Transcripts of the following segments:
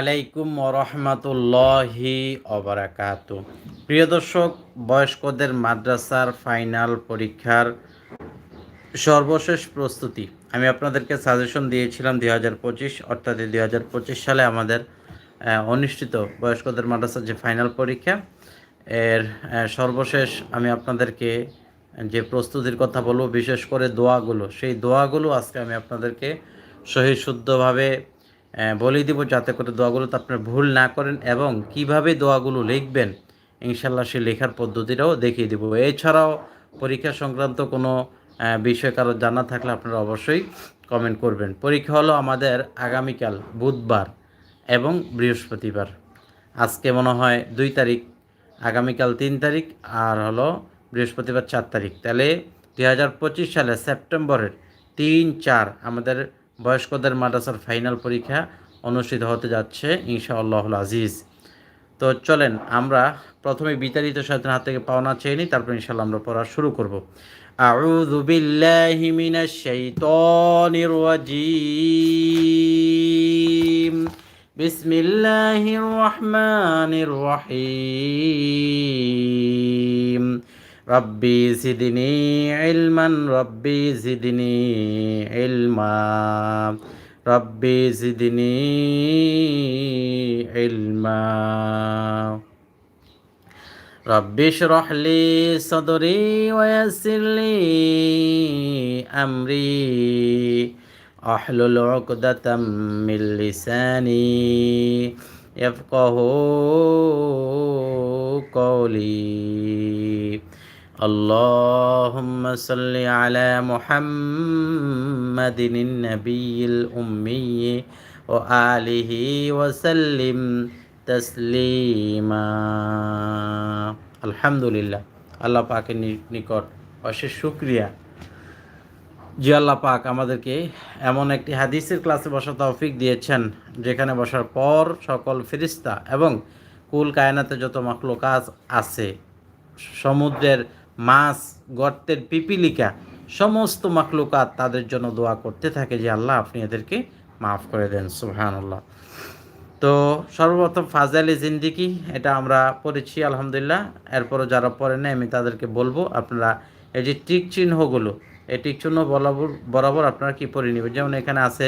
আলাইকুম রহমতুল্লাহি অবরাকাত প্রিয় দর্শক, বয়স্কদের মাদ্রাসার ফাইনাল পরীক্ষার সর্বশেষ প্রস্তুতি। আমি আপনাদেরকে সাজেশন দিয়েছিলাম দুই হাজার পঁচিশ, অর্থাৎ দুই হাজার পঁচিশ সালে আমাদের অনুষ্ঠিত বয়স্কদের মাদ্রাসার যে ফাইনাল পরীক্ষা, এর সর্বশেষ আমি আপনাদেরকে যে প্রস্তুতির কথা বলব, বিশেষ করে দোয়াগুলো, সেই দোয়াগুলো আজকে আমি আপনাদেরকে সহি শুদ্ধভাবে বলে দিব যাতে করে দোয়াগুলোতে আপনার ভুল না করেন এবং কীভাবে দোয়াগুলো লিখবেন ইনশাল্লাহ সে লেখার পদ্ধতিটাও দেখিয়ে দিব। এছাড়াও পরীক্ষা সংক্রান্ত কোনো বিষয় কারও জানা থাকলে আপনারা অবশ্যই কমেন্ট করবেন। পরীক্ষা হলো আমাদের আগামীকাল বুধবার এবং বৃহস্পতিবার। আজকে মনে হয় দুই তারিখ, আগামীকাল তিন তারিখ আর হলো বৃহস্পতিবার চার তারিখ। তাহলে দুই হাজার পঁচিশ সালে সেপ্টেম্বরের তিন চার আমাদের বয়স্কদের মাদ্রাসার ফাইনাল পরীক্ষা অনুষ্ঠিত হতে যাচ্ছে ইনশাআল্লাহুল আজিজ। তো চলেন, আমরা প্রথমে বিতাড়িত শয়তান হাত থেকে পাওনা চেয়ে নিই, তারপর ইনশাল্লাহ আমরা পড়া শুরু করব। আউযু বিল্লাহি মিনাশ শাইতানির রাজিম। বিসমিল্লাহির রহমানির রহিম। রব্বি জিদনি ইলমান রব্বি জিদনি ইলমা রব্বি জিদনি ইলমা رب اشرح لي صدري ويسر لي أمري أحلل عقدة من لساني يفقه قولي اللهم صل على محمد النبي الأمي وآله وسلم তসলিমা আলহামদুলিল্লাহ আল্লাহ পাকের নি- নিকট অশেষ শুক্রিয়া জি আল্লাহ পাক আমাদেরকে এমন একটি হাদিসের ক্লাসে বসার তৌফিক দিয়েছেন যেখানে বসার পর সকল ফেরিস্তা এবং কুল কায়নাতে যত মাখলুকাত আছে সমুদ্রের মাছ, গর্তের পিপিলিকা, সমস্ত মাখলুকাত তাদের জন্য দোয়া করতে থাকে যে আল্লাহ আপনি এদেরকে মাফ করে দেন, সুবহানাল্লাহ। তো সর্বপ্রথম ফাজালি জিন্দিগি, এটা আমরা পড়েছি, আলহামদুলিল্লাহ। এরপরও যারা পড়ে নেয় আমি তাদেরকে বলব, আপনারা এই যে টিক চিহ্নগুলো, এই টিক চিহ্ন বরাবর বরাবর আপনারা কি পড়ে নেবেন? যেমন এখানে আছে,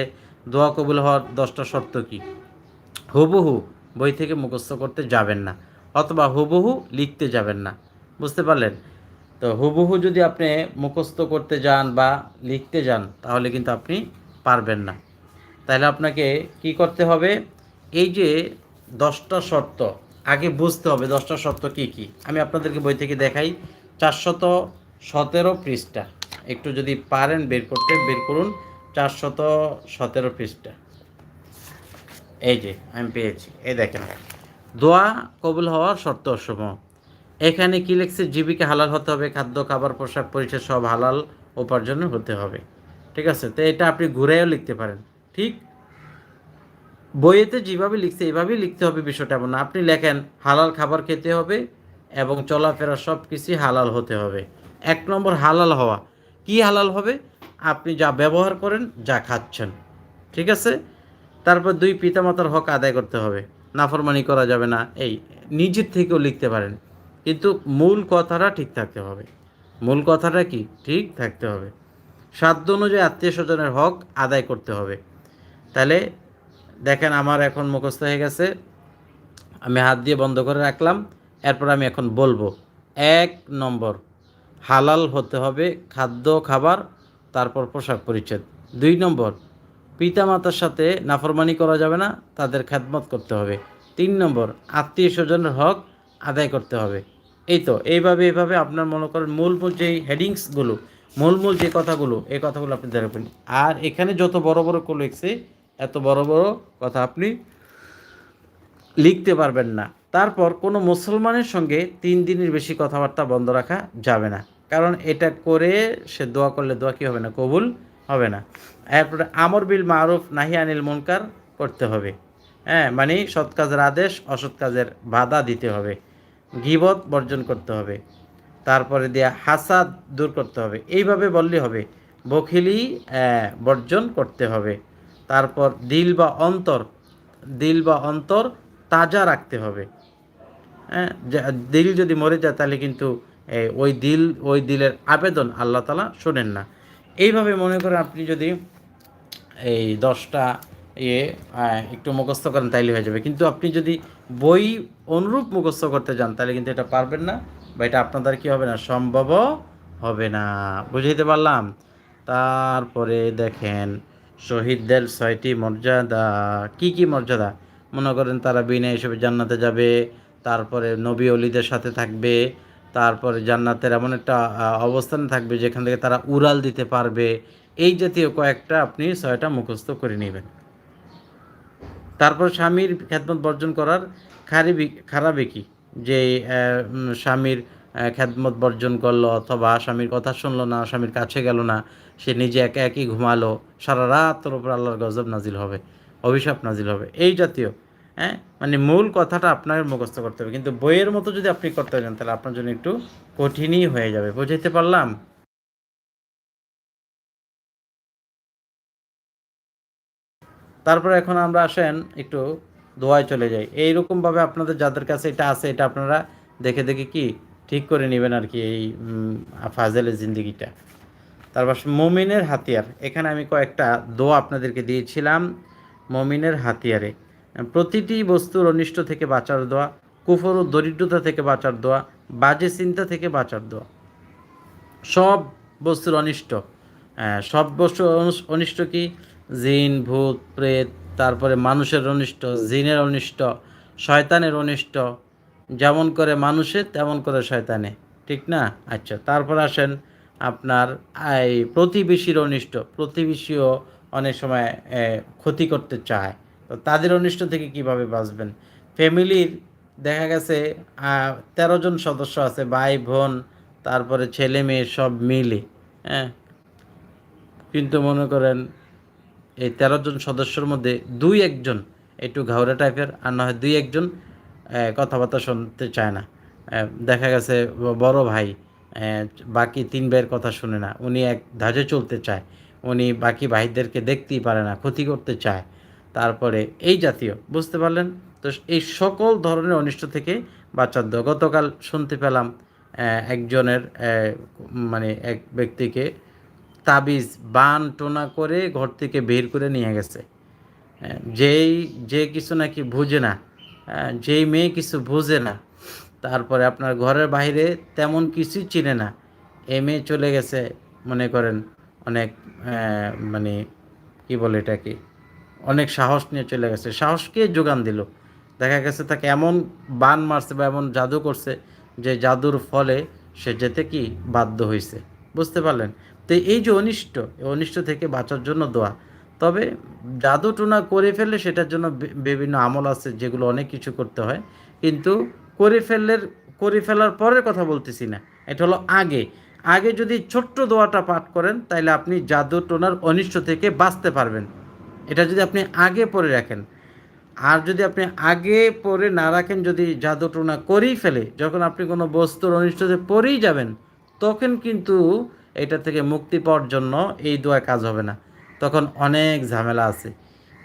দোয়া কবুল হওয়ার দশটা শর্ত কি? হুবহু বই থেকে মুখস্থ করতে যাবেন না, অথবা হুবহু লিখতে যাবেন না, বুঝতে পারলেন? তো হুবহু যদি আপনি মুখস্থ করতে যান বা লিখতে যান, তাহলে কিন্তু আপনি পারবেন না। তাহলে আপনাকে কি করতে হবে? এই যে দশটা শর্ত, আগে বুঝতে হবে দশটা শর্ত কি কি। আমি আপনাদেরকে বই থেকে দেখাই, চারশত সতেরো পৃষ্ঠা। একটু যদি পারেন বের করতে, বের করুন, চারশত সতেরো পৃষ্ঠা। এই যে, আমি পেয়েছি। এই দেখেন। দোয়া কবুল হওয়ার শর্ত সমূহ এখানে কি লিখছে? জীবিকা হালাল হতে হবে, খাদ্য, খাবার, পোশাক, পরিচ্ছদ সব হালাল উপার্জন হতে হবে। ঠিক আছে? তো এটা আপনি ঘুরেও লিখতে পারেন। ঠিক? বইয়েতে যেভাবে লিখছে এইভাবেই লিখতে হবে বিষয়টা এমন আপনি লেখেন, হালাল খাবার খেতে হবে এবং চলাফেরা সব কিছুই হালাল হতে হবে। এক নম্বর, হালাল হওয়া। কি হালাল হবে? আপনি যা ব্যবহার করেন, যা খাচ্ছেন। ঠিক আছে? তারপর দুই, পিতামাতার হক আদায় করতে হবে। নাফরমানি করা যাবে না। এই, নিজের থেকেও লিখতে পারেন। কিন্তু মূল কথাটা ঠিক থাকতে হবে। মূল কথাটা কি? ঠিক থাকতে হবে। সাধ্য অনুযায়ী আত্মীয় স্বজনের হক আদায় করতে হবে। তাহলে দেখেন আমার এখন মুখস্থ হয়ে গেছে। আমি হাত দিয়ে বন্ধ করে রাখলাম। এরপর আমি এখন বলব। এক নম্বর, হালাল হতে হবে খাদ্য, খাবার, তারপর পোশাক পরিচ্ছদ। দুই নম্বর, পিতামাতার সাথে নাফরমানি করা যাবে না, তাদের খেদমত করতে হবে। তিন নম্বর, আত্মীয় স্বজনের হক আদায় করতে হবে। এই তো এইভাবে এইভাবে আপনার মনে করেন মূল মূল যেই হেডিংসগুলো মূল মূল যে কথাগুলো, এই কথাগুলো আপনি দেখবেন আর এখানে যত বড় বড় করে লিখছে এত বড় বড় কথা আপনি লিখতে পারবেন না। তারপর কোনো মুসলমানের সঙ্গে তিন দিনের বেশি কথাবার্তা বন্ধ রাখা যাবে না। কারণ এটা করে সে দোয়া করলে দোয়া কি হবে না? কবুল হবে না। এরপরে আমর বিল মারুফ নাহি আনিল মুনকার করতে হবে। হ্যাঁ মানে সৎ কাজের আদেশ, অসৎ কাজের বাধা দিতে হবে। গিবত বর্জন করতে হবে। তারপরে দেয়া হাসাদ দূর করতে হবে। এইভাবে বললে হবে, বখিলি বর্জন করতে হবে। তারপর দিল বা অন্তর, দিল বা অন্তর তাজা রাখতে হবে। হ্যাঁ দিল যদি মরে যায়, তাহলে কিন্তু ওই দিল, ওই দিলের আবেদন আল্লাহ তালা শোনেন না। এইভাবে মনে করেন আপনি যদি এই দশটা ইয়ে একটু মুখস্থ করেন, তাইলে হয়ে যাবে। কিন্তু আপনি যদি বই অনুরূপ মুখস্থ করতে যান তাহলে কিন্তু এটা পারবেন না, বা এটা আপনাদের কি হবে না, সম্ভব হবে না। বুঝাইতে পারলাম? তারপরে দেখেন, শহীদদের ছয়টি মর্যাদা। কি কি মর্যাদা? মনে করেন তারা বিনা হিসেবে জান্নাতে যাবে, তারপরে নবী অলিদের সাথে থাকবে, তারপরে জান্নাতের এমন একটা অবস্থানে থাকবে, যেখান থেকে তারা উড়াল দিতে পারবে। এই জাতীয় কয়েকটা আপনি ছয়টা মুখস্থ করে নেবেন। তারপর স্বামীর খ্যাতমত বর্জন করার খারাপি খারাপে কি যে স্বামীর খ্যাতমত বর্জন করল অথবা স্বামীর কথা শুনলো না, স্বামীর কাছে গেল না, সে নিজে একা একই ঘুমালো, সারা রাত তোর উপর আল্লাহর গজব নাজিল হবে, অভিশাপ নাজিল হবে। এই জাতীয় হ্যাঁ? মানে মূল কথাটা আপনার মুখস্থ করতে হবে। কিন্তু বইয়ের মতো যদি আপনি করতে যান, তাহলে আপনার জন্য একটু কঠিনই হয়ে যাবে। বুঝাইতে পারলাম? তারপরে এখন আমরা আসেন, একটু দোয়ায় চলে যাই। এইরকমভাবে আপনাদের যাদের কাছে এটা আছে, এটা আপনারা দেখে দেখে কি ঠিক করে নেবেন আর কি এই ফাজেলের জিন্দিগিটা। তারপর মমিনের হাতিয়ার। এখানে আমি কয়েকটা দোয়া আপনাদেরকে দিয়েছিলাম মমিনের হাতিয়ারে। প্রতিটি বস্তুর অনিষ্ট থেকে বাঁচার দোয়া, কুফর ও দরিদ্রতা থেকে বাঁচার দোয়া, বাজে চিন্তা থেকে বাঁচার দোয়া। সব বস্তুর অনিষ্ট সব বস্তু অনুস- অনিষ্ট কি? জিন, ভূত, প্রেত, তারপরে মানুষের অনিষ্ট, জিনের অনিষ্ট, শয়তানের অনিষ্ট। যেমন করে মানুষের তেমন করে শয়তানে। ঠিক না? আচ্ছা তারপর আসেন আপনার এই প্রতিবেশীর অনিষ্ট। প্রতিবেশীও অনেক সময় ক্ষতি করতে চায়। তো তাদের অনিষ্ট থেকে কীভাবে বাঁচবেন? ফ্যামিলির, দেখা গেছে তেরো জন সদস্য আছে, ভাই, বোন, তারপরে ছেলে, মেয়ে সব মিলে হ্যাঁ? কিন্তু মনে করেন এই তেরো জন সদস্যর মধ্যে দুই একজন একটু ঘাওড়া টাইপের, আর না হয় দুই একজন কথাবার্তা শুনতে চায় না। দেখা গেছে বড় ভাই বাকি তিন ভাইয়ের কথা শুনে না। উনি এক ধাজে চলতে চায়। উনি বাকি ভাইদেরকে দেখতেই পারে না, ক্ষতি করতে চায়। তারপরে এই জাতীয়, বুঝতে পারলেন? তো এই সকল ধরনের অনিষ্ট থেকে দোয়া গতকাল শুনতে পেলাম একজনের মানে এক ব্যক্তিকে তাবিজ বান টোনা করে ঘর থেকে বের করে নিয়ে গেছে। হ্যাঁ, যেই যে কিছু নাকি বুঝে না হ্যাঁ, যেই মেয়ে কিছু বুঝে না তারপরে আপনার ঘরের বাইরে তেমন কিছুই চিনে না। এ মেয়ে চলে গেছে মনে করেন অনেক মানে কি বলে এটাকে অনেক সাহস নিয়ে চলে গেছে। সাহসকে যোগান দিল। দেখা গেছে তাকে এমন বান মারছে বা এমন জাদু করছে যে জাদুর ফলে সে যেতে কি বাধ্য হয়েছে বুঝতে পারলেন? তো এই যে অনিষ্ট অনিষ্ট থেকে বাঁচার জন্য দোয়া। তবে জাদু টোনা করে ফেললে সেটার জন্য বিভিন্ন আমল আছে যেগুলো অনেক কিছু করতে হয়। কিন্তু করে ফেললে, করে ফেলার পরের কথা বলতেছি না। এটা হলো আগে। আগে যদি ছোট্ট দোয়াটা পাঠ করেন তাহলে আপনি জাদু টোনার অনিষ্ট থেকে বাঁচতে পারবেন। এটা যদি আপনি আগে পড়ে রাখেন। আর যদি আপনি আগে পড়ে না রাখেন, যদি জাদু টোনা করেই ফেলে, যখন আপনি কোনো বস্তুর অনিষ্টতে পড়েই যাবেন, তখন কিন্তু এটা থেকে মুক্তি পাওয়ার জন্য এই দোয়া কাজ হবে না। তখন অনেক ঝামেলা আছে।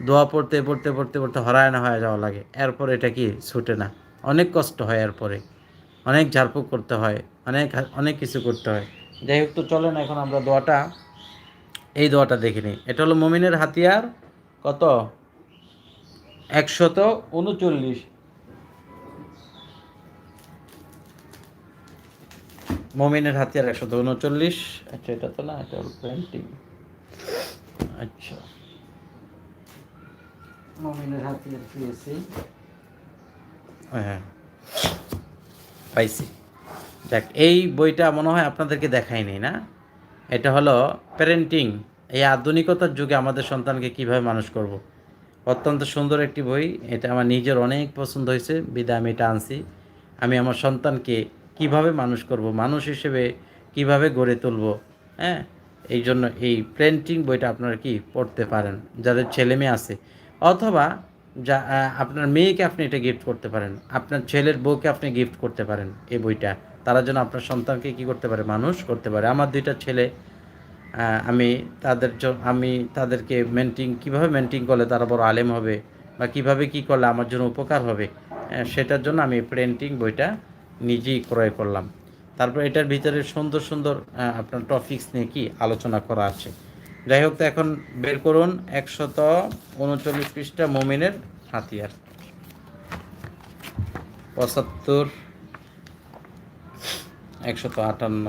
দোয়া পড়তে পড়তে পড়তে পড়তে হরায়না হয়ে যাওয়া লাগে। এরপর এটা কি? ছুটে না। অনেক কষ্ট হয় এরপরে। অনেক ঝাড়ফুঁক করতে হয়। অনেক অনেক কিছু করতে হয়। যাই হোক, তো চলেন এখন আমরা দোয়াটা, এই দোয়াটা দেখে নিই। এটা হলো মমিনের হাতিয়ার কত? একশত উনচল্লিশ। মমিনের হাতিয়ার একশত উনচল্লিশ আচ্ছা এটা তো না এটা হলো পেন্টিং আচ্ছা। মমিনের হাতিয়ার পেয়েছি। হ্যাঁ। পাইছি। দেখ এই বইটা মনে হয় আপনাদেরকে দেখায়নি না? এটা হলো প্যারেন্টিং এই আধুনিকতার যুগে আমাদের সন্তানকে কীভাবে মানুষ করব। অত্যন্ত সুন্দর একটি বই। এটা আমার নিজের অনেক পছন্দ হয়েছে। বিদায় আমি এটা আনছি। আমি আমার সন্তানকে কীভাবে মানুষ করব মানুষ হিসেবে কীভাবে গড়ে তুলব হ্যাঁ? এই জন্য এই প্রিন্টিং বইটা আপনারা কি পড়তে পারেন যাদের ছেলে মেয়ে আছে। অথবা যা আপনার মেয়েকে আপনি এটা গিফট করতে পারেন আপনার ছেলের বউকে আপনি গিফট করতে পারেন এই বইটা। তারা যেন আপনার সন্তানকে কি করতে পারে মানুষ করতে পারে। আমার দুইটা ছেলে আমি তাদের আমি তাদেরকে মেন্টিং কীভাবে মেন্টিং করলে তারা বড় আলেম হবে বা কীভাবে কি করলে আমার জন্য উপকার হবে আহ, সেটার জন্য আমি প্রিন্টিং বইটা নিজেই ক্রয় করলাম। তারপর এটার ভিতরে সুন্দর সুন্দর আপনার টপিকস নিয়ে কি আলোচনা করা আছে। যাই হোক, তো এখন বের করুন একশত উনচল্লিশ পৃষ্ঠা মোমিনের হাতিয়ার। পঁচাত্তর, একশত আটান্ন,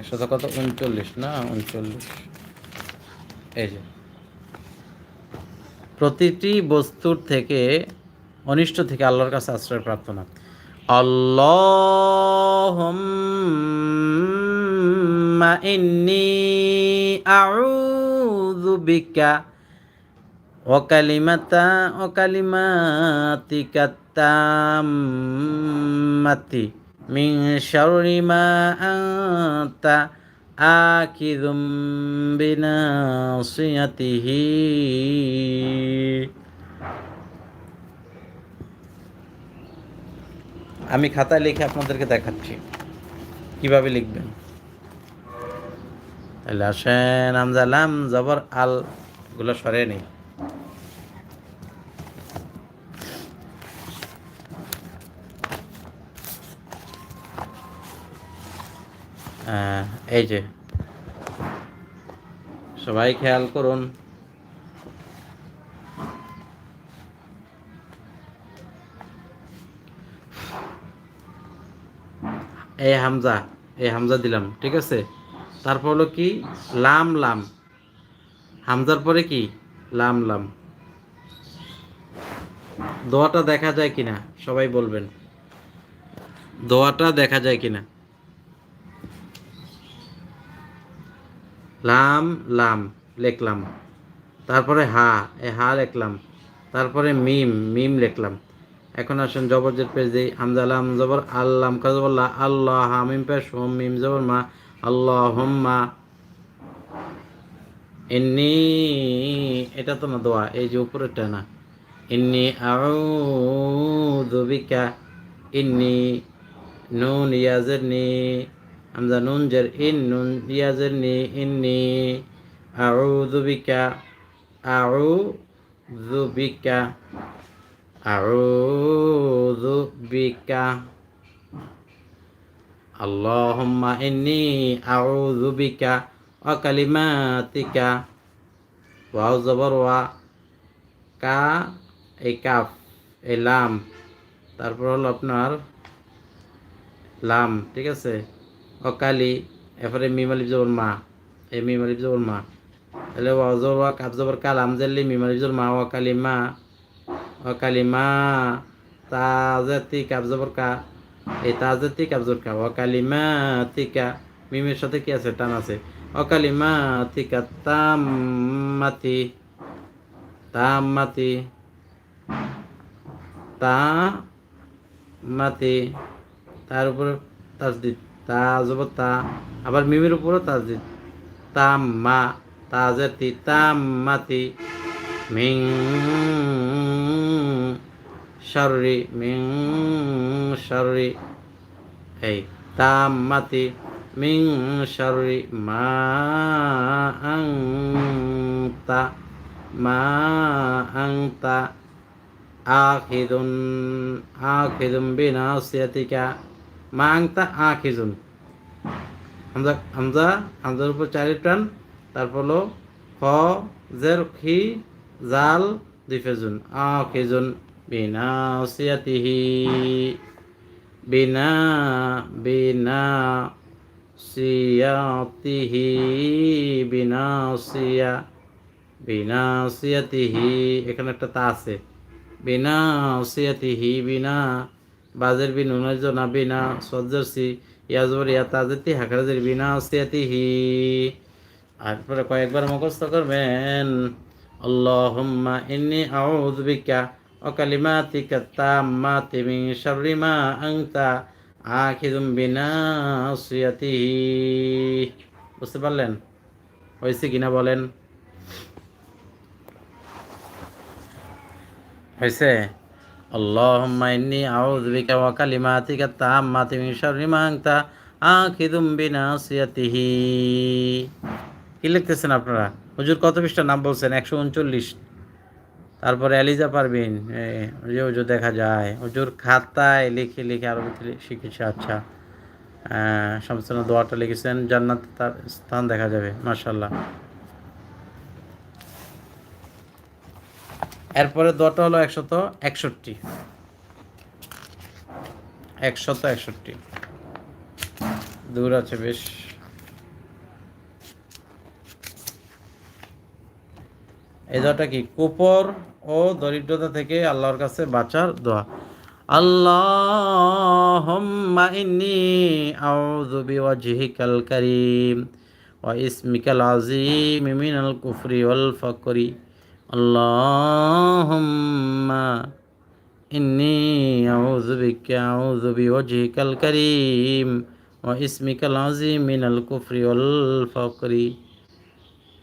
একশত কত? উনচল্লিশ, না? উনচল্লিশ। এই যে। প্রতিটি বস্তুর থেকে অনিষ্ট থেকে আল্লাহর কাছে আশ্রয় প্রার্থনা। আল্লাহুম্মা ইন্নি আউযু বিকা ওয়াকালিমাতা ওয়াকালিমাতিকা তাম্মাতি মিন শাররি মা আনতা আকিযুম বিনাসিয়াতিহি। আমি খাতায় লিখে আপনাদেরকে দেখাচ্ছি। কীভাবে লিখবেন? তাহলে আসেন, আমজালাম, জবর, আলগুলো সরে নেই। এই যে, সবাই খেয়াল করুন। এই হামজা, এ হামজা দিলাম, ঠিক আছে? তারপর হলো কি? লাম লাম। হামজার পরে কি? লাম লাম। দোয়াটা দেখা যায় কিনা? সবাই বলবেন। দোয়াটা দেখা যায় কিনা? লাম লাম, লিখলাম। তারপরে হা, এ হা লিখলাম। তারপরে মিম মিম লিখলাম। এখন আসেন জবরজের পেজ দিই হামজালাম জবর, আল্লাম কাজবল্লা আল্লাহ হামিম পেশ, হোম মিম জবর মা আল্লাহ হোম্মা ইন্নি, এটা তো না দোয়া, এই যে উপরেরটা না, ইন্নি আউযু বিকা, ইন্নি নুন ইয়াজের নি হামজা নুন জের, ইন নুন ইয়াজের নি ইন্নি আউযু বিকা আউযু বিকা। আউযু বিকা اللهم إني أعوذ بك وكلماتك واو زبر ওয়া কা এই কাফ এই লাম তারপর হলো আপনার লাম ঠিক আছে অকালি এরপরে মিমালিপ জবর মা এই মিমালিপ জবর মা তাহলে ওয়াও জবর ওয়া কাফ জবর কা লাম জাল্লি মিমালিপ জবর মা ওয়াকালি মা ওয়াকালি মা তাজাতি কাফ জবর কা, এই তাজাতি কাফ জবর কা ওয়াকালিমা তিকা, মিমের সাথে কি আছে? টান আছে। অকালিমা তিকা তাম্মাতি তাম্মাতি তা মাতি তার উপরে তাজদিদ, তা জব তা, আবার মিমের উপরও তাজদিদ। তাম মা তাজাতি তাম মাতি মিং শারি মিং শারি এই, তাম মাতি, মিং শারি মা আংতা মা আংতা আখিদুন আখিদুন বিনাসিয়াতিকা, মা আংতা আখিজুন হামজা হামজা, হামজার উপর চারি টান, তারপর হলো খ, জের, খি, জাল, দুই ফেজুন আখিজুন বিনাসিয়াতিহি বিনা বিনা সিয়াতিহি বিনাসিয়া বিনাসিয়াতিহি এখানে একটা তা আছে। বিনাসিয়াতিহি বিনা, বাজের বি নুনের জন্য বিনা, সজ্জার সি, ইয়াজবর, ইয়া তাজেতি হাকরাজের বিনাসিয়াতিহি তারপরে কয়েকবার মুখস্থ করবেন, আল্লাহুম্মা ইন্নী আউযু বিকা ওয়াকালিমাতিকা তাম্মাতি মিন শাররি মা আনতা আখিযুম বিনাসিয়াতিহি বুঝতে পারলেন? হয়েছে কিনা বলেন? হয়েছে? আল্লাহুম্মা ইন্নী আউযু বিকা ওয়া কালিমাতিকা তাম্মাতি মিন শাররি মা আনতা আখিযুম বিনাসিয়াতিহি। কি লিখতেছেন আপনারা? হুজুর কত পৃষ্ঠা নাম বলছেন? একশো উনচল্লিশ। তারপরে এলিজা পারবিন যে হুজুর দেখা যায়, হুজুর খাতায় লিখে লিখে লি- শিখেছে আচ্ছা। সমস্ত দোয়াটা লিখেছেন, জান্নাত তার স্থান দেখা যাবে মার্শাল্লাহ এরপরে দোয়াটা হলো একশত একষট্টি। একশত একষট্টি। দূর আছে বেশ। এই দোয়াটা কি? কুপর ও দরিদ্রতা থেকে আল্লাহর কাছে বাঁচার দোয়া। আল্লাহুম্মা ইন্নি আউযু বিওয়াজহিকাল কারীম ওয়া ইসমিকাল আযীম মিনাল কুফরি ওয়াল ফাকরি। আল্লাহুম্মা ইন্নি আউযু বিকা, আউযু বিওয়াজহিকাল কারীম ওয়া ইসমিকাল আযীম মিনাল কুফরি ওয়াল ফাকরি।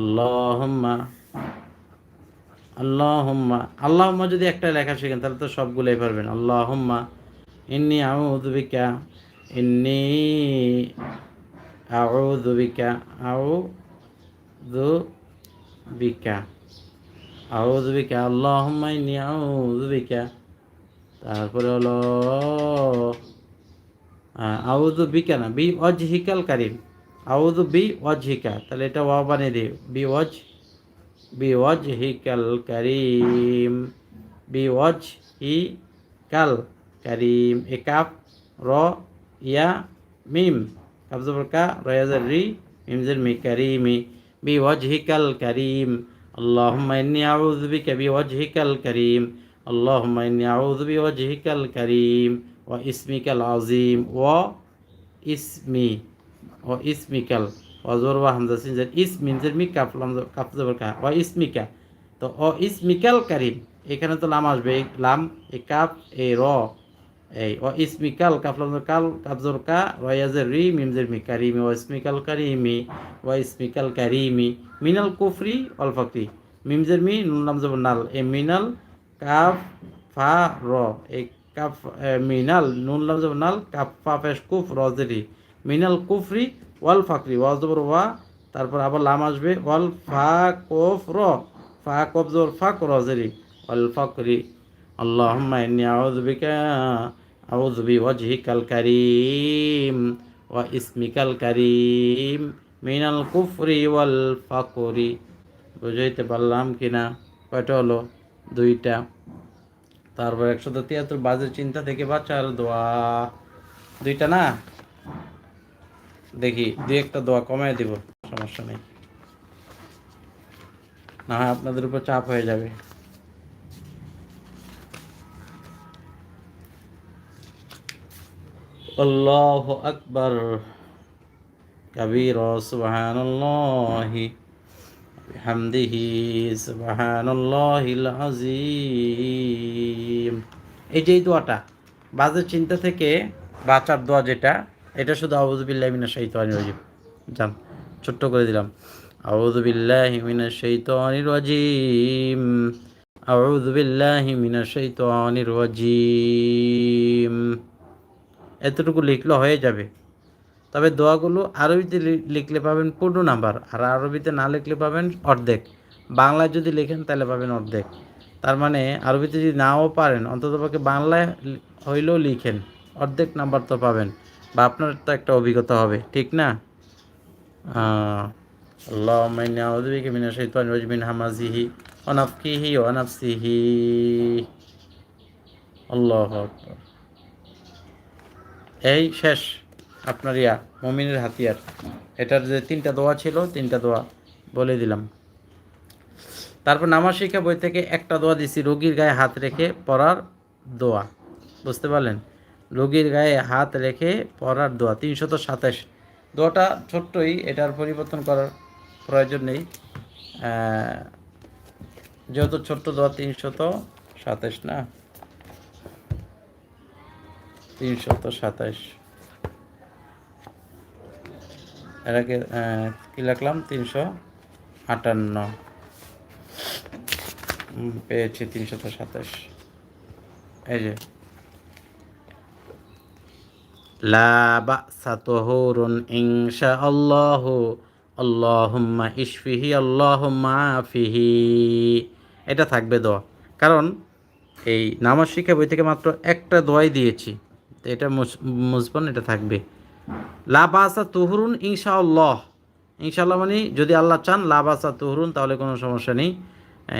আল্লাহুম্মা আল্লাহুম্মা। আল্লাহুম্মা যদি একটা লেখা শিখেন, তাহলে তো সবগুলোই পারবেন। আল্লাহুম্মা, ইন্নি আউযু বিকা, ইন্নি আউযু বিকা আউযু বিকা। আউযু বিকা, আল্লাহুম্মা ইন্নি আউযু বিকা। তারপরে হলো আউযু বিকা না, বি অজহিকাল কারিম। আউযু বি ওয়াজহিকা তাহলে এটা ওয়া বানিয়ে দিই বি ওয়াজ বি ওয়াজহিকাল কারিম বি ওয়াজ হি কাল কারিম এ কাপ র ইয়া মিম কাপ জবর কা রয়াজার রি মিমজের মি কারিমি বি ওয়াজহিকাল কারিম اللهم إني أعوذ بك بوجهك الكريم اللهم إني أعوذ بوجهك الكريم واسمك العظيم واسمي ও ইসমিকাল। অজর বা হামজা সিনজার। ইস মিনজের মি কাফ লাম কাফ জবর কা। ও ইসমিকা। তো ও ইসমিকাল কারিম। এখানে তো লাম আসবে। লাম এ কাপ এ র। এই ও ইসমিকাল, কাফ লাম কাল, কাফ জবর কা রয়াজের রি মিমজের মি কারিমি। ও ইসমিকাল কারিমি, ও ইসমিকাল কারিমি। মিনাল কুফরি, অল ফাকরি। মিমজের মি, নুন লাম জবর নাল। এ মিনাল, কাফ, ফা, র। এই কাফ মিনাল, নুন লাম জবর নাল, কাফ, ফা পেশ কুফ রজেরি মিনাল কুফরি ওয়াল ফাকরি। ওয়াজ জবর ওয়া, তারপর আবার লাম আসবে, ওয়াল ফা কোফ র। ফা কোফ জবর ফাক রজেরি ওয়াল ফাকরি। আউযু বিকা, আউযু বিওয়াজহিকাল কারীম, ওয়া ইসমিকাল কারীম। মিনাল কুফরি ওয়াল ফাকরি। বুঝাইতে পারলাম কিনা? কয়টা হলো? দুইটা। তারপর একশো তিয়াত্তর বাজের চিন্তা থেকে বাঁচার দোয়া। দুইটা না? দেখি দুই একটা দোয়া কমায় দিব, সমস্যা নেই। না হয় আপনাদের উপর চাপ হয়ে যাবে। আল্লাহ আকবর। কবির, সুবহানাল্লাহ। বিহামদিহি, সুবহানাল্লাহিল আযীম। এই যে দোয়াটা, বাজে চিন্তা থেকে বাঁচার দোয়া যেটা এটা শুধু আউযুবিল্লাহি মিনাশ শাইতানির রাজিম। জান, ছোট্ট করে দিলাম। আউযুবিল্লাহি মিনাশ শাইতানির রাজিম। শাইতানির রাজিম। এতটুকু লিখলে হয়ে যাবে। তবে দোয়াগুলো আরবিতে লিখলে পাবেন পূর্ণ নাম্বার। আর আরবিতে না লিখলে পাবেন অর্ধেক। বাংলায় যদি লেখেন, তাহলে পাবেন অর্ধেক। তার মানে আরবিতে যদি নাও পারেন, অন্ততপক্ষে বাংলায় হইলেও লিখেন। অর্ধেক নাম্বার তো পাবেন। বা আপনার তো একটা অভিজ্ঞতা হবে, ঠিক না? মাইনা রজমিন হামাজিহি এই শেষ, আপনার ইয়া, মমিনের হাতিয়ার। এটার যে তিনটা দোয়া ছিল, তিনটা দোয়া বলে দিলাম। তারপর নামাজ শিক্ষা বই থেকে একটা দোয়া দিছি, রোগীর গায়ে হাত রেখে পড়ার দোয়া। বুঝতে পারলেন? রোগীর গায়ে হাত রেখে পড়ার দোয়া, তিনশত সাতাশ। দোয়াটা ছোট্টই, এটার পরিবর্তন করার প্রয়োজন নেই। যেহেতু ছোট্ট দোয়া, তিনশত সাতাশ না? তিনশত সাতাশ। এটাকে কি লিখলাম? তিনশো আটান্ন। পেয়েছি তিনশত সাতাশ। এই যে এটা থাকবে দোয়া। কারণ এই নামাজ শিক্ষা বই থেকে মাত্র একটা দোয়াই দিয়েছি। তো এটা মুস- মুসবন এটা থাকবে। লা বাসা তুহরুন ইনশা আল্লাহ ইনশাআল্লাহ মানে যদি আল্লাহ চান লা বাসা তুহরুন তাহলে কোনো সমস্যা নেই।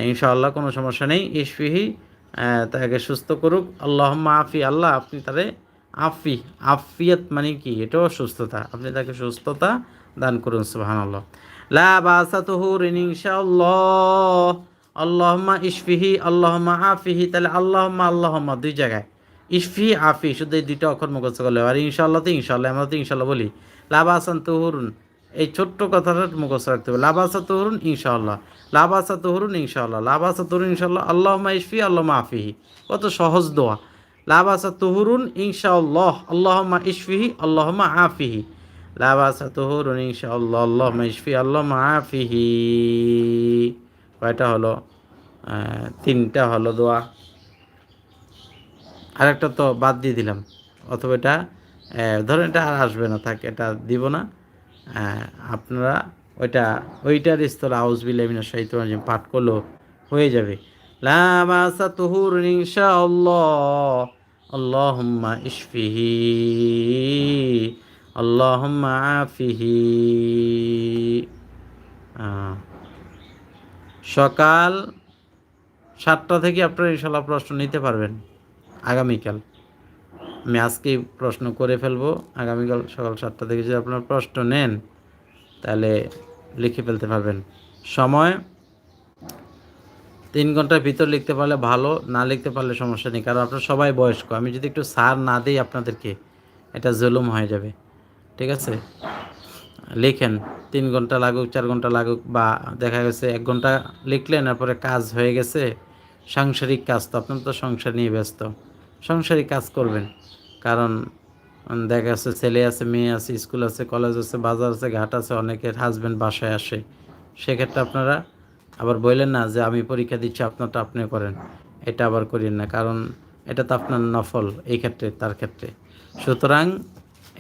ইনশাআল্লাহ কোনো সমস্যা নেই। ইশফিহি আহ, তাকে সুস্থ করুক। আল্লাহ আফি আল্লাহ আপনি তারে আফি, আফিয়ত মানে কি? এটাও সুস্থতা। আপনি তাকে সুস্থতা দান করুন সুবাহান আল্লাহ লা বাসা তুহুরিন ইনশাআল্লাহ। আল্লাহম্মা ইশফিহি, আল্লাহম্মা আফিহি, তাহলে আল্লাহম্মা আল্লাহম্মা দুই জায়গায়। ইশফি, আফি, শুধু এই দুইটা অক্ষর মুখস্থ করলে আর ইনশাআল্লাহ তো ইনশাআল্লাহ, আমরা তো ইনশাআল্লাহ বলি। লাবাসান তুহুরুন, এই ছোট্ট কথাটা মুখস্থ রাখতে হবে। লাবাসা তুহরুন, ইনশাআল্লাহ। লাবাসা তুহরুন, ইনশাআল্লাহ। লাবাসা তুহরুন, ইনশাআল্লাহ। আল্লাহম্মা ইশফি, আল্লাহম্মা আফিহি। কত সহজ দোয়া। লাবাসা তুহরুন ইনশাআল্লাহ, আল্লাহম্মা ইশফিহি, আল্লাহম্মা আফিহি। লাবাসা তুহরুন ইনশাআল্লাহ, আল্লাহম্মা ইশফি আল্লাহম্মা আফিহি। কয়টা হলো? তিনটা হলো দোয়া। আরেকটা তো বাদ দিয়ে দিলাম। অথবা এটা ধরেন এটা আর আসবে না, থাক, এটা দিব না। আপনারা ওইটা, ওইটার স্তর আউজ বিল্লামিনা সাহিত্য পাঠ করলেও হয়ে যাবে। লা বাসা তুহুর ইনশাআল্লাহ। আল্লাহুম্মা ইশফিহি, আল্লাহুম্মা আফিহি। সকাল সাতটা থেকে আপনারা ইনশাল্লাহ প্রশ্ন নিতে পারবেন আগামীকাল। আমি আজকেই প্রশ্ন করে ফেলব, আগামীকাল সকাল সাতটা থেকে যদি আপনার প্রশ্ন নেন, তাহলে লিখে ফেলতে পারবেন। সময় তিন ঘণ্টার ভিতর লিখতে পারলে ভালো, না লিখতে পারলে সমস্যা নেই। কারণ আপনারা সবাই বয়স্ক। আমি যদি একটু সার না দিই আপনাদেরকে, এটা জুলুম হয়ে যাবে। ঠিক আছে? লিখেন, তিন ঘণ্টা লাগুক, চার ঘণ্টা লাগুক, বা দেখা গেছে এক ঘণ্টা লিখলেন তারপরে কাজ হয়ে গেছে, সাংসারিক কাজ তো আপনার তো সংসার নিয়ে ব্যস্ত। সাংসারিক কাজ করবেন। কারণ দেখা যাচ্ছে ছেলে আছে, মেয়ে আছে, স্কুল আছে, কলেজ আছে, বাজার আছে, ঘাট আছে, অনেকের হাজব্যান্ড বাসায় আসে। সেক্ষেত্রে আপনারা আবার বললেন না যে আমি পরীক্ষা দিচ্ছি, আপনারটা আপনি করেন। এটা আবার করেন না, কারণ এটা তো আপনার নফল এই ক্ষেত্রে, তার ক্ষেত্রে। সুতরাং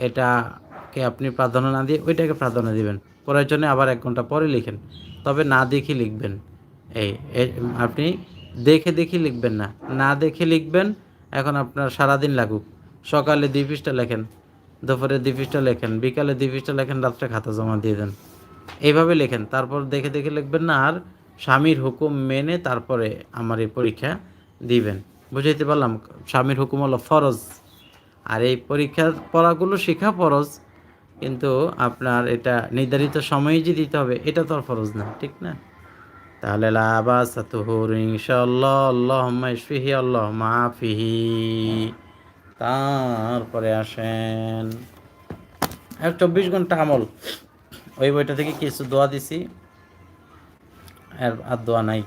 এটাকে আপনি প্রাধান্য না দিয়ে ওইটাকে প্রাধান্য দিবেন। প্রয়োজনে আবার এক ঘণ্টা পরে লিখেন, তবে না দেখে লিখবেন। এই আপনি দেখে দেখে লিখবেন না না দেখে লিখবেন, এখন আপনার সারাদিন লাগুক। সকালে দুই পৃষ্ঠা লেখেন, দুপুরে দুই পৃষ্ঠা লেখেন, বিকালে দুই পৃষ্ঠা লেখেন, রাত্রে খাতা জমা দিয়ে দেন। এইভাবে লেখেন, তারপর দেখে দেখে লিখবেন না, আর স্বামীর হুকুম মেনে তারপরে আমার এই পরীক্ষা দিবেন। বুঝাইতে পারলাম, স্বামীর হুকুম হলো ফরজ। আর এই পরীক্ষার পড়াগুলো শেখা ফরজ, কিন্তু আপনার এটা নির্ধারিত সময়ে যে দিতে হবে, এটা তো আর ফরজ না, ঠিক না? তাহলে তারপরে আসেন। আর চব্বিশ ঘণ্টা আমল। ওই বইটা থেকে কিছু দোয়া দিছি। আর আর দোয়া নাই।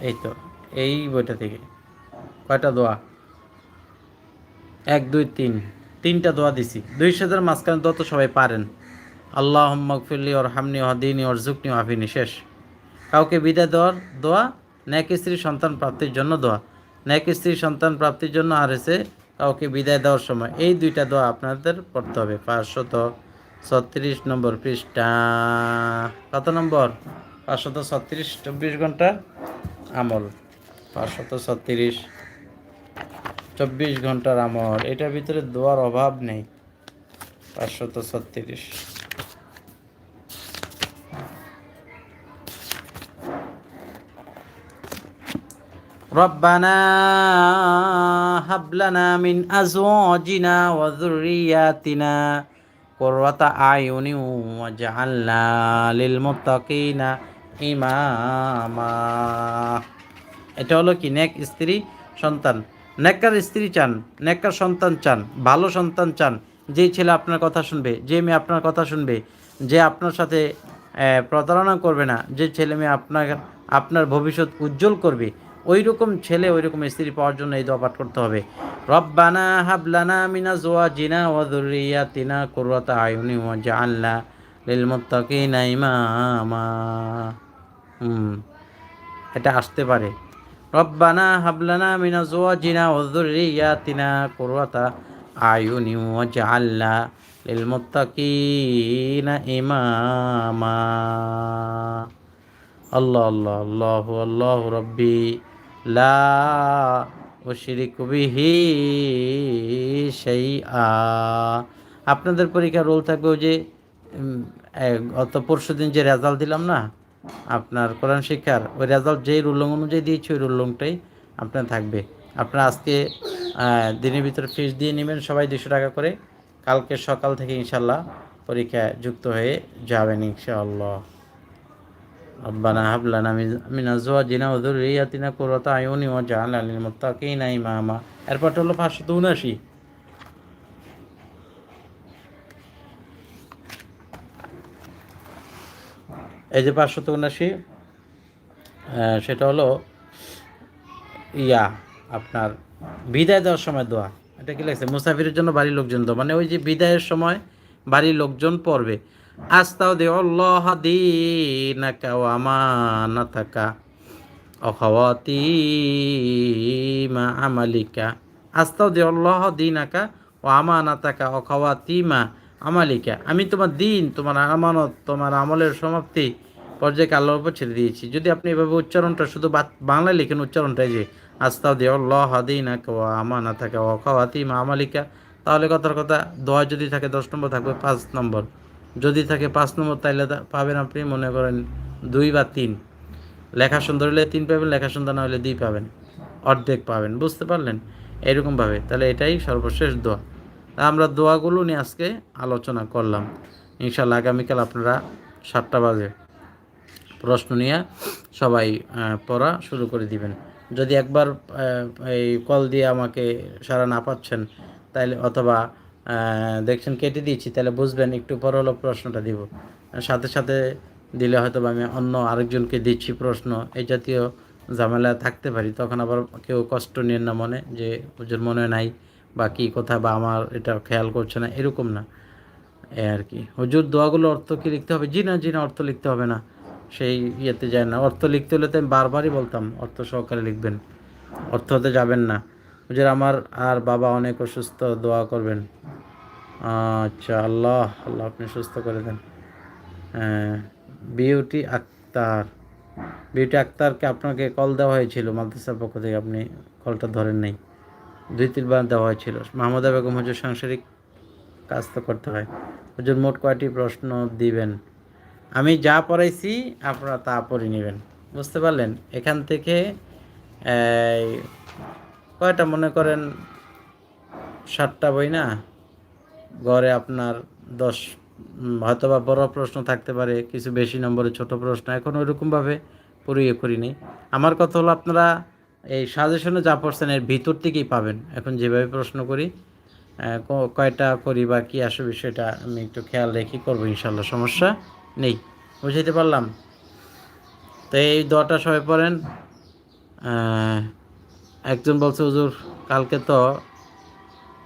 এই তো, এই বইটা থেকে। কয়টা দোয়া? এক, দুই, তিন। তিনটা দোয়া দিছি। দুই সাজার মাঝখানে দোয়া তো সবাই পারেন। আল্লাহ মকফিল্লি ওর হামনি হদিনী ওর জুকনি আফিনি। শেষ। কাউকে বিদায় দেওয়ার দোয়া ন্যাক স্ত্রী সন্তান প্রাপ্তির জন্য দোয়া। ন্যাক স্ত্রী সন্তান প্রাপ্তির জন্য আর এসে কাউকে বিদায় দেওয়ার সময়। এই দুইটা দোয়া আপনাদের পড়তে হবে। পাঁচশত ছত্রিশ নম্বর পৃষ্ঠা কত নম্বর পাঁচশত ছত্রিশ চব্বিশ ঘন্টা আমল পাঁচশত ছত্রিশ চব্বিশ ঘন্টার আমল এটার ভিতরে দোয়ার অভাব নেই পাঁচশত ছত্রিশ ربنا هب لنا من أزواجنا وذرياتنا قرة أعين واجعلنا للمتقين ইমামা এটা হলো কি নেক স্ত্রী সন্তান নেককার স্ত্রী চান নেককার সন্তান চান ভালো সন্তান চান যে ছেলে আপনার কথা শুনবে যে মেয়ে আপনার কথা শুনবে যে আপনার সাথে আহ, প্রতারণা করবে না যে ছেলে মেয়ে আপনার আপনার ভবিষ্যৎ উজ্জ্বল করবে ওই রকম ছেলে ওই রকম স্ত্রী পাওয়ার জন্য এই দোয়া পাঠ করতে হবে। রব্বানা হাবলানা মিনা জোয়া জিনা ওয়াদুরিয়াতিনা কুররাতা আয়ুনি ওয়াজআলনা লিল মুত্তাকিনা ইমামা। হুম, এটা আসতে পারে। রব্বানা হাবলানা মিনা জোয়াজিনা ওযুররিয়াতিনা কুররাতা আয়ুনি ওয়াজআলনা লিল মুত্তাকিনা ইমামা। আল্লাহ আল্লাহ আল্লাহ আল্লাহ রব্বি। লা উশরিকু বিহি আপনাদের পরীক্ষার রোল থাকবে যে গত পরশু দিন যে রেজাল্ট দিলাম না, আপনার কোরআন শিক্ষার, ওই রেজাল্ট যেই রুলং অনুযায়ী দিয়েছি, ওই রুলংটাই আপনার থাকবে। আপনার আজকে দিনের ভিতরে ফিস দিয়ে নেবেন সবাই দুশো টাকা করে। কালকে সকাল থেকে ইনশাল্লাহ পরীক্ষায় যুক্ত হয়ে যাবেন ইনশাআল্লাহ। ربنا هب لنا من- من ازواجنا وذرياتنا قرة اعين واجعلنا للمتقين اماما এরপর হলো পাঁচশো উনআশি এই যে পাঁচশো উনআশি সেটা হলো ইয়া আপনার বিদায় দেওয়ার সময় দোয়া এটা কি লাগছে মুসাফিরের জন্য বাড়ির লোকজন দোয়া মানে ওই যে বিদায়ের সময় বাড়ির লোকজন পড়বে আমালিকা। আমালিকা। আমি তোমার দিন, তোমার আমানত, তোমার আমলের সমাপ্তি পর্যায়কে আল্লাহর উপর ছেড়ে দিয়েছি। যদি আপনি এভাবে উচ্চারণটা শুধু বাংলায় লেখেন উচ্চারণটাই যে আস্তাও দে আল্লাহ দিনাকা ও আমানাতাকা অখাওয়াতি মা আমালিকা, তাহলে কথার কথা দোয়া যদি থাকে দশ নম্বর থাকবে পাঁচ নম্বর। যদি থাকে পাঁচ নম্বর, তাইলে পাবেন আপনি, মনে করেন, দুই বা তিন। লেখা সুন্দর হলে তিন পাবেন, লেখা সুন্দর না হলে দুই পাবেন। অর্ধেক পাবেন, বুঝতে পারলেন? এরকমভাবে। তাহলে এটাই সর্বশেষ দোয়া। তা আমরা দোয়াগুলো নিয়ে আজকে আলোচনা করলাম। ইনশাল্লাহ আগামীকাল আপনারা সাতটা বাজে প্রশ্ন নিয়ে সবাই পড়া শুরু করে দিবেন। যদি একবার এই কল দিয়ে আমাকে সারা না পাচ্ছেন, তাইলে অথবা দেখছেন কেটে দিয়েছি, তাহলে বুঝবেন একটু পর হলো প্রশ্নটা দিব। সাথে সাথে দিলে হয়তো আমি অন্য আরেকজনকে দিচ্ছি প্রশ্ন, এই জাতীয় ঝামেলা থাকতে পারি, তখন আবার কেউ কষ্ট নিয়ে না মনে যে, ওদের মনে নাই বা কী কথা বা আমার এটা খেয়াল করছে না, এরকম না। এ আর কি। হুজুর, দোয়াগুলো অর্থ কি লিখতে হবে? জি না জি না, অর্থ লিখতে হবে না। সেই ইয়েতে যায় না। অর্থ লিখতে হলে তো আমি বারবারই বলতাম, অর্থ সহকারে লিখবেন। অর্থ হতে যাবেন না। হুজুর, আমার আর বাবা অনেক অসুস্থ, দোয়া করবেন। আচ্ছা আল্লাহ আল্লাহ আপনি সুস্থ করে দেন। বিউটি আক্তার। বিউটি আক্তারকে আপনাকে কল দেওয়া হয়েছিল, মাদ্রাসার পক্ষ থেকে আপনি কলটা ধরেন নাই। দুই, তিনবার দেওয়া হয়েছিল। মাহমুদা বেগম হুজুর সাংসারিক কাজ তো করতে হয়। হুজুর মোট কয়টি প্রশ্ন দিবেন? আমি যা পড়াইছি, আপনারা তা পড়ে নেবেন। বুঝতে পারলেন? এখান থেকে কয়টা মনে করেন? সাতটা বই না? গড়ে আপনার দশ উম, হয়তোবা বড় প্রশ্ন থাকতে পারে কিছু বেশি নম্বরে ছোট প্রশ্ন। এখন ওইরকমভাবে পড়িয়ে করিনি আমার কথা হলো আপনারা এই সাজেশনে যা পড়ছেন এর ভিতর থেকেই পাবেন। এখন যেভাবে প্রশ্ন করি কয়টা করি বা কী আসে বিষয়টা আমি একটু খেয়াল রেখে করব ইনশাল্লাহ সমস্যা নেই। বুঝাইতে পারলাম? তো এই দোয়াটা সবাই পড়েন। একজন বলছে হুজুর কালকে তো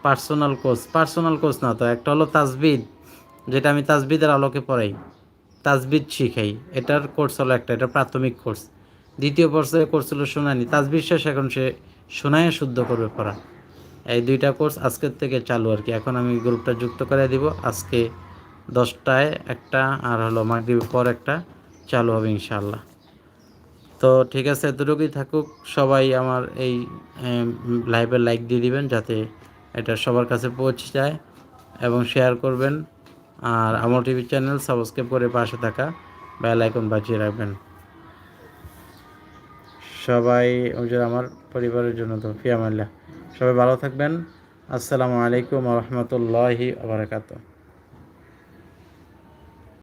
পার্সোনাল কোর্স পার্সোনাল কোর্স না তো, একটা হলো তাজবিদ, যেটা আমি তাজবিদের আলোকে পড়াই, তাজবিদ শিখাই, এটার কোর্স হলো একটা, এটা প্রাথমিক কোর্স দ্বিতীয় পর্যায়ে কোর্স হলো শুনানি, তাজবিদ শেষ, এখন সে শোনায় শুদ্ধ করবে পড়া। এই দুইটা কোর্স আজকের থেকে চালু আর কি, এখন আমি গ্রুপটা যুক্ত করে দিব, আজকে দশটায় একটা আর হলো মাগরিবের পর একটা চালু হবে ইনশাল্লাহ তো ঠিক আছে, এতটুকুই থাকুক, সবাই আমার এই লাইভে লাইক দিয়ে দিবেন, যাতে এটা সবার কাছে পৌঁছে যায় এবং শেয়ার করবেন। আর আমার টিভি চ্যানেল সাবস্ক্রাইব করে পাশে থাকা বেল আইকন বাজিয়ে রাখবেন। সবাই আমার পরিবারের জন্য তো ফিয়ামাল্লা সবাই ভালো থাকবেন। আসসালামু আলাইকুম রহমতুল্লাহি আবরাকাতুহ